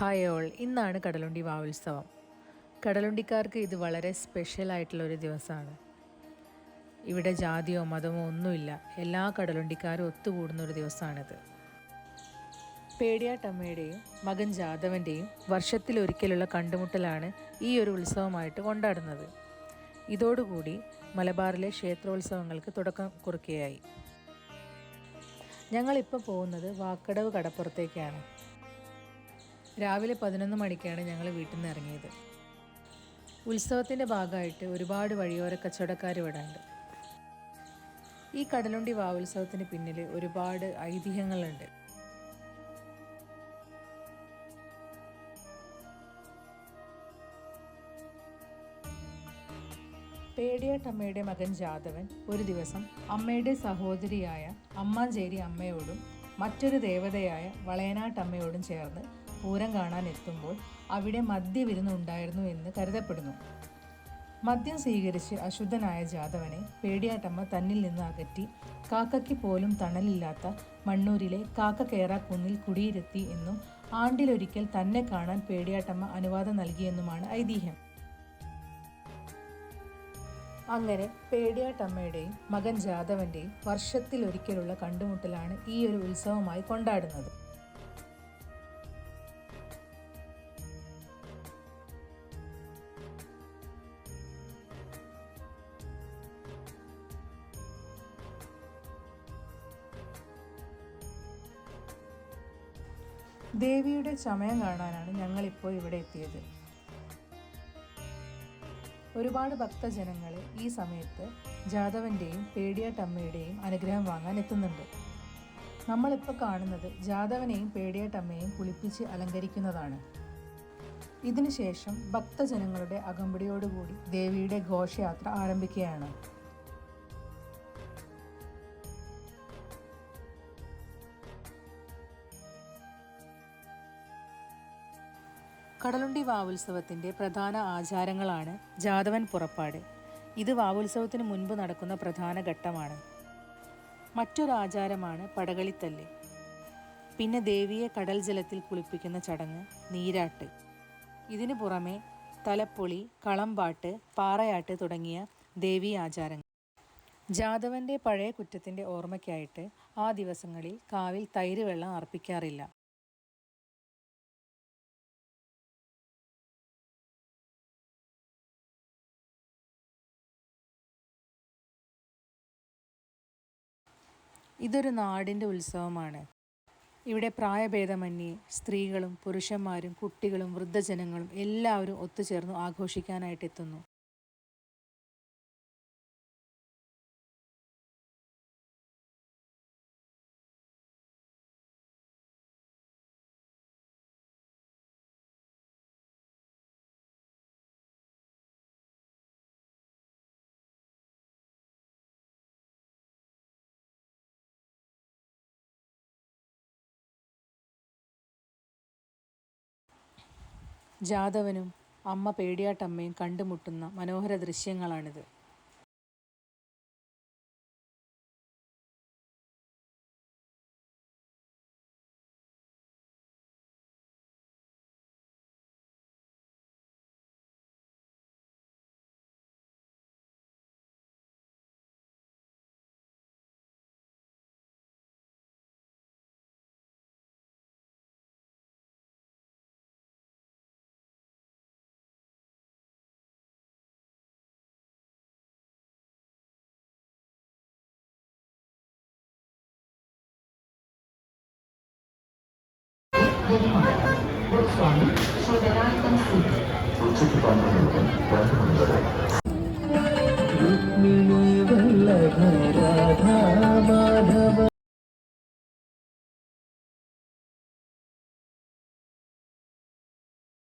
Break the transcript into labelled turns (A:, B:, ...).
A: Hi all ഇന്നാണ് കടലുണ്ടി വാവുത്സവം. കടലുണ്ടിക്കാർക്ക് ഇത് വളരെ സ്പെഷ്യൽ ആയിട്ടുള്ള ഒരു ദിവസമാണ്. ഇവിടെ ജാതിയോ മതമോ ഒന്നുമില്ല. എല്ലാ കടലുണ്ടിക്കാരും ഒത്തുകൂടുന്ന ഒരു ദിവസമാണിത്. പേടിയാട്ടമ്മയുടെയും മകൻ ജാദവന്റെയും വർഷത്തിലൊരിക്കലുള്ള കണ്ടുമുട്ടലാണ് ഈ ഒരു ഉത്സവമായിട്ട് കൊണ്ടാടുന്നത്. ഇതോടുകൂടി മലബാറിലെ ക്ഷേത്രോത്സവങ്ങൾക്ക് തുടക്കം കുറിക്കുകയായി. ഞങ്ങളിപ്പോൾ പോകുന്നത് വാക്കടവ് കടപ്പുറത്തേക്കാണ്. രാവിലെ പതിനൊന്ന് മണിക്കാണ് ഞങ്ങൾ വീട്ടിൽ നിന്ന് ഇറങ്ങിയത്. ഉത്സവത്തിന്റെ ഭാഗമായിട്ട് ഒരുപാട് വഴിയോര കച്ചവടക്കാർ ഇവിടെ ഉണ്ട്. ഈ കടലുണ്ടി വാവുത്സവത്തിന് പിന്നിൽ ഒരുപാട് ഐതിഹ്യങ്ങളുണ്ട്. പേടിയാട്ടമ്മയുടെ മകൻ ജാതവൻ ഒരു ദിവസം അമ്മയുടെ സഹോദരിയായ അമ്മാഞ്ചേരി അമ്മയോടും മറ്റൊരു ദേവതയായ വളയനാട്ടമ്മയോടും ചേർന്ന് പൂരം കാണാൻ എത്തുമ്പോൾ അവിടെ മദ്യവിരുന്ന് ഉണ്ടായിരുന്നു എന്ന് കരുതപ്പെടുന്നു. മദ്യം സ്വീകരിച്ച് അശുദ്ധനായ ജാതവനെ പേടിയാട്ടമ്മ തന്നിൽ നിന്ന് അകറ്റി കാക്കയ്ക്ക് പോലും തണലില്ലാത്ത മണ്ണൂരിലെ കാക്ക കേറ കുന്നിൽ കുടിയിരുത്തി എന്നും ആണ്ടിലൊരിക്കൽ തന്നെ കാണാൻ പേടിയാട്ടമ്മ അനുവാദം നൽകിയെന്നുമാണ് ഐതിഹ്യം. അങ്ങനെ പേടിയാട്ടമ്മയുടെയും മകൻ ജാതവന്റെയും വർഷത്തിലൊരിക്കലുള്ള കണ്ടുമുട്ടലാണ് ഈ ഒരു ഉത്സവമായി കൊണ്ടാടുന്നത്. ദേവിയുടെ ചമയം കാണാനാണ് ഞങ്ങളിപ്പോൾ ഇവിടെ എത്തിയത്. ഒരുപാട് ഭക്തജനങ്ങൾ ഈ സമയത്ത് ജാദവന്റെയും പേടിയാട്ടമ്മയുടെയും അനുഗ്രഹം വാങ്ങാൻ എത്തുന്നുണ്ട്. നമ്മളിപ്പോൾ കാണുന്നത് ജാദവനെയും പേടിയാട്ടമ്മയെയും കുളിപ്പിച്ച് അലങ്കരിക്കുന്നതാണ്. ഇതിനുശേഷം ഭക്തജനങ്ങളുടെ അകമ്പടിയോടുകൂടി ദേവിയുടെ ഘോഷയാത്ര ആരംഭിക്കുകയാണ്. കടലുണ്ടി വാവുത്സവത്തിന്റെ പ്രധാന ആചാരങ്ങളാണ് ജാതവൻ പുറപ്പാട്. ഇത് വാവുത്സവത്തിന് മുൻപ് നടക്കുന്ന പ്രധാന ഘട്ടമാണ്. മറ്റൊരാചാരമാണ് പടകളിത്തല്ല്. പിന്നെ ദേവിയെ കടൽ ജലത്തിൽ കുളിപ്പിക്കുന്ന ചടങ്ങ് നീരാട്ട്. ഇതിനു പുറമെ തലപ്പൊളി കളമ്പാട്ട് പാറയാട്ട് തുടങ്ങിയ ദേവീ ആചാരങ്ങൾ. ജാതവന്റെ പഴയ കുറ്റത്തിന്റെ ഓർമ്മയ്ക്കായിട്ട് ആ ദിവസങ്ങളിൽ കാവിൽ തൈര് വെള്ളം അർപ്പിക്കാറില്ല. ഇതൊരു നാടിന്റെ ഉത്സവമാണ്. ഇവിടെ പ്രായഭേദമന്യേ സ്ത്രീകളും പുരുഷന്മാരും കുട്ടികളും വൃദ്ധജനങ്ങളും എല്ലാവരും ഒത്തുചേർന്ന് ആഘോഷിക്കാനായിട്ട് എത്തുന്നു ജാതവനും അമ്മ പേടിയാട്ടമ്മയും കണ്ടുമുട്ടുന്ന മനോഹര ദൃശ്യങ്ങളാണിത്.
B: രുക്മിണി വല്ലഭ രാധാമാ